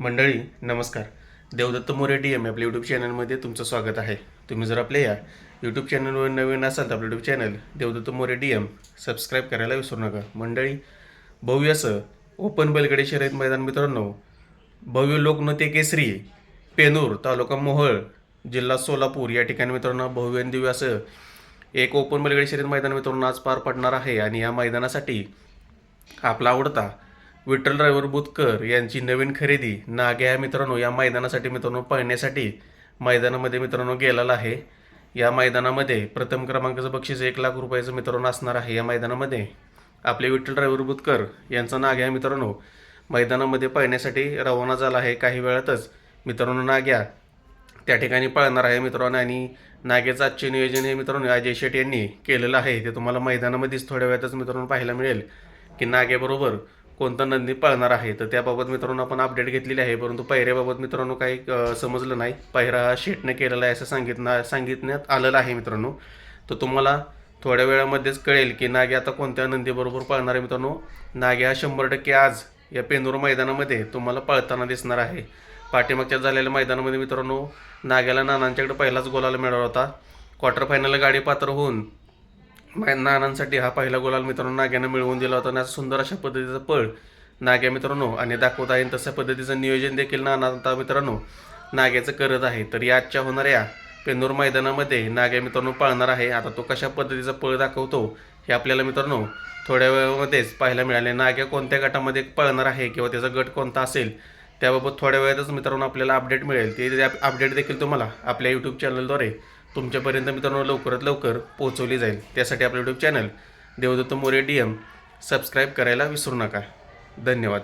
मंडळी नमस्कार. Devdatta More D M आपल्या यूट्यूब चॅनलमध्ये तुमचं स्वागत आहे. तुम्ही जर आपल्या या यूट्यूब चॅनलवर नवीन असाल तर आपलं YouTube channel Devdatta More D M subscribe करायला विसरू नका. मंडळी भव्य असं ओपन बैलगडी शर्यत मैदान मित्रांनो भव्य लोकनृत्य केसरी पेनूर तालुका मोहळ जिल्हा सोलापूर या ठिकाणी मित्रांनो भव्य दिव्य असं एक ओपन बैलगडी शर्यत मैदान मित्रांनो आज पार पडणार आहे. आणि या मैदानासाठी आपला आवडता विठ्ठल ड्रायव्हर बुतकर यांची नवीन खरेदी. नाग्या या मित्रांनो या मैदानासाठी मित्रांनो पाहण्यासाठी मैदानामध्ये मित्रांनो गेलेला आहे. या मैदानामध्ये प्रथम क्रमांकाचं बक्षीस एक लाख रुपयाचं मित्रांनो असणार आहे. या मैदानामध्ये आपले विठ्ठल ड्रायव्हर बुतकर यांचा नाग्या मित्रांनो मैदानामध्ये पाहण्यासाठी रवाना झाला आहे. काही वेळातच मित्रांनो नाग्या त्या ठिकाणी पळणार आहे मित्रांनो आणि नागेचं आजचे नियोजन हे मित्रांनो अजय शेट यांनी केलेलं आहे. ते तुम्हाला मैदानामध्येच थोड्या वेळातच मित्रांनो पाहायला मिळेल की नागेबरोबर कोणता नंदी पळणार आहे? तर त्याबाबत मित्रांनो आपण अपडेट घेतलेली आहे परंतु पायऱ्याबाबत मित्रांनो काही समजलं नाही. पायरा हा शेटने केलेला आहे असं सांगितलं सांगितण्यात आलेलं आहे मित्रांनो. तर तुम्हाला थोड्या वेळामध्येच कळेल की नागे आता कोणत्या नंदीबरोबर पळणार आहे मित्रांनो. नागे हा शंभर टक्के आज या पेनूर मैदानामध्ये तुम्हाला पळताना दिसणार आहे. पाठीमागच्या झालेल्या मैदानामध्ये मित्रांनो नाग्याला नानांच्याकडे पहिलाच गोलाला मिळाला होता. क्वार्टर फायनलला गाडी पात्र होऊन मा- नानांसाठी हा पहिला गोलाल मित्रांनो नाग्यानं मिळवून दिला होता आणि सुंदर अशा पद्धतीचं पळ नाग्या मित्रांनो आणि दाखवता येईल तशा पद्धतीचं नियोजन देखील नाना आता मित्रांनो नाग्याचं करत आहे. तर या आजच्या होणाऱ्या पेंदूर मैदानामध्ये नाग्या मित्रांनो पाळणार आहे. आता तो कशा पद्धतीचा पळ दाखवतो हे आपल्याला मित्रांनो थोड्या वेळामध्येच पाहायला मिळाले. नाग्या कोणत्या गटामध्ये पळणार आहे किंवा त्याचा गट कोणता असेल त्याबाबत थोड्या वेळातच मित्रांनो आपल्याला अपडेट मिळेल. ते अपडेट देखील तुम्हाला आपल्या यूट्यूब चॅनलद्वारे तुमच्यापर्यंत मित्रांनो लवकरात लवकर पोहोचवली जाईल. त्यासाठी आपलं YouTube channel Devdatta More D M subscribe करायला विसरू नका. धन्यवाद.